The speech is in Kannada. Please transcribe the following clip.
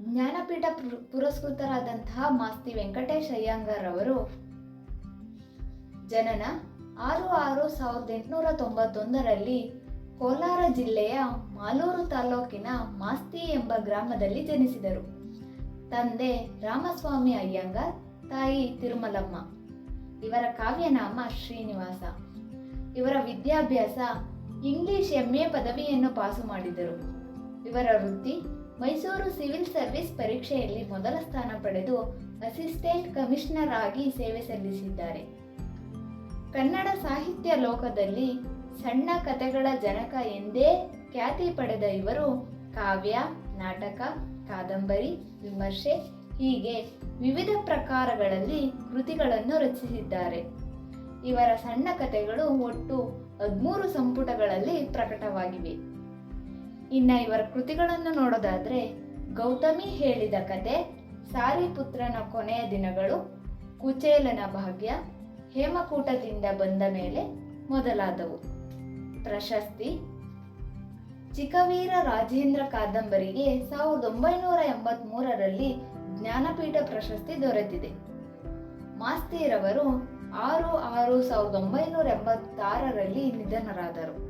ಜ್ಞಾನಪೀಠ ಪುರ- ಪುರಸ್ಕೃತರಾದಂತಹ ಮಾಸ್ತಿ ವೆಂಕಟೇಶ್ ಅಯ್ಯಂಗಾರ್ ಅವರು ಜನನ ಆರು ಆರು ಸಾವಿರದ ಎಂಟುನೂರ ತೊಂಬತ್ತೊಂದರಲ್ಲಿ ಕೋಲಾರ ಜಿಲ್ಲೆಯ ಮಾಲೂರು ತಾಲೂಕಿನ ಮಾಸ್ತಿ ಎಂಬ ಗ್ರಾಮದಲ್ಲಿ ಜನಿಸಿದರು. ತಂದೆ ರಾಮಸ್ವಾಮಿ ಅಯ್ಯಂಗಾರ್, ತಾಯಿ ತಿರುಮಲಮ್ಮ. ಇವರ ಕಾವ್ಯನಾಮ ಶ್ರೀನಿವಾಸ. ಇವರ ವಿದ್ಯಾಭ್ಯಾಸ ಇಂಗ್ಲಿಷ್ ಎಂಎ ಪದವಿಯನ್ನು ಪಾಸು ಮಾಡಿದರು. ಇವರ ವೃತ್ತಿ ಮೈಸೂರು ಸಿವಿಲ್ ಸರ್ವಿಸ್ ಪರೀಕ್ಷೆಯಲ್ಲಿ ಮೊದಲ ಸ್ಥಾನ ಪಡೆದು ಅಸಿಸ್ಟೆಂಟ್ ಕಮಿಷನರ್ ಆಗಿ ಸೇವೆ ಸಲ್ಲಿಸಿದ್ದಾರೆ. ಕನ್ನಡ ಸಾಹಿತ್ಯ ಲೋಕದಲ್ಲಿ ಸಣ್ಣ ಕಥೆಗಳ ಜನಕ ಎಂದೇ ಖ್ಯಾತಿ ಪಡೆದ ಇವರು ಕಾವ್ಯ, ನಾಟಕ, ಕಾದಂಬರಿ, ವಿಮರ್ಶೆ, ಹೀಗೆ ವಿವಿಧ ಪ್ರಕಾರಗಳಲ್ಲಿ ಕೃತಿಗಳನ್ನು ರಚಿಸಿದ್ದಾರೆ. ಇವರ ಸಣ್ಣ ಕಥೆಗಳು ಒಟ್ಟು ಹದಿಮೂರು ಸಂಪುಟಗಳಲ್ಲಿ ಪ್ರಕಟವಾಗಿವೆ. ಇನ್ನ ಇವರ ಕೃತಿಗಳನ್ನು ನೋಡೋದಾದ್ರೆ ಗೌತಮಿ ಹೇಳಿದ ಕತೆ, ಸಾರಿಪುತ್ರನ ಕೊನೆಯ ದಿನಗಳು, ಕುಚೇಲನ ಭಾಗ್ಯ, ಹೇಮಕೂಟದಿಂದ ಬಂದ ಮೇಲೆ ಮೊದಲಾದವು. ಪ್ರಶಸ್ತಿ, ಚಿಕ್ಕವೀರ ರಾಜೇಂದ್ರ ಕಾದಂಬರಿಗೆ ಸಾವಿರದ ಒಂಬೈನೂರ ಎಂಬತ್ಮೂರರಲ್ಲಿ ಜ್ಞಾನಪೀಠ ಪ್ರಶಸ್ತಿ ದೊರೆತಿದೆ. ಮಾಸ್ತಿರವರು ಆರು ಆರು ಸಾವಿರದ ಒಂಬೈನೂರ ಎಂಬತ್ತಾರರಲ್ಲಿ ನಿಧನರಾದರು.